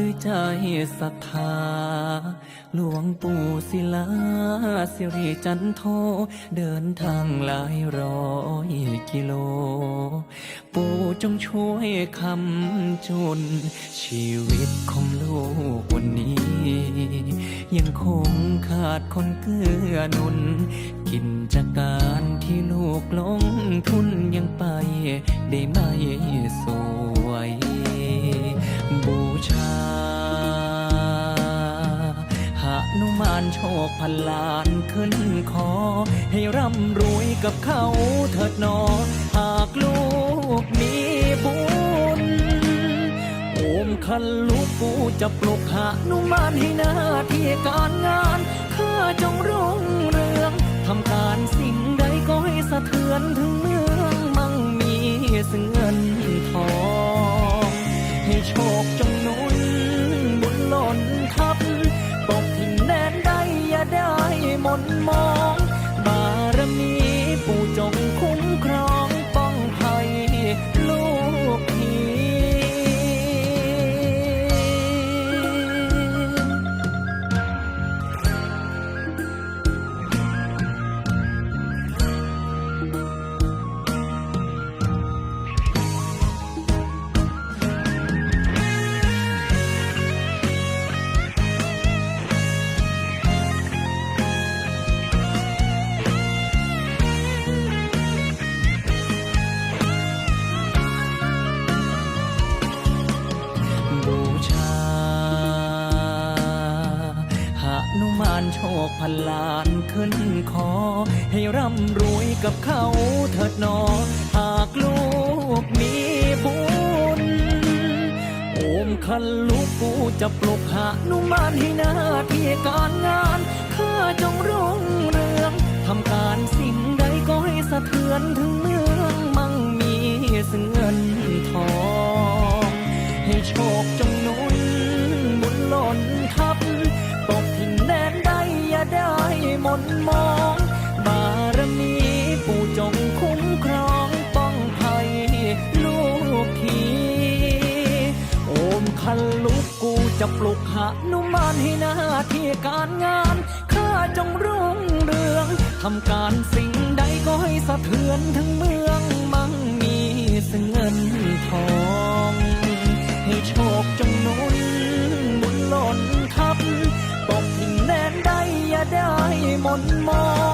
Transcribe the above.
ด้วยใจศรัทธา หลวงปู่ศิลาสิริจันโท เดินทางหลายร้อยกิโล ปู่จงช่วยคำจุน ชีวิตของลูกวันนี้ ยังคงขาดคนเกื้อหนุน กินจการที่ลูกลงทุนยังไปได้ไม่สวย คพันล้านขึ้นคอ ให้ร่ำรวยกับเขาเถิดหนอ หากลูกมีบุญโอมคันลูกปูจะปลุกหานุมานให้หน้าที่การงานข้าจงรุ่งเรืองทำการสิ่งใดก็ให้สะเทือนถึงเมืองมั่งมีซึ่งเงินทอง นมอง บารมีปู่จงานโชคพันล้านขึ้นคอ ให้ร่ำรวยกับเขาเถิดหนอ หากลูกมีบุญโอมคันลูกปูจะปลุกหานุมานให้หน้าที่การงานข้าจงรุ่งเรืองทำการสิ่งใดก็ให้สะเทือนถึง มนมอง บารมีปู่จงคุ้มครองป้องภัยลูกพีโอมคันลุกกูจะปลุกหานุมานให้หน้าที่การงานข้าจงรุ่งเรืองทำการสิ่งใดก็ให้สะเทือนทั้งเมืองมั่งมีซึ่งเงินทองให้โชคจงนุนบุญหล่นทับตกทิ้งแดนใดอย่าได้ มนมอง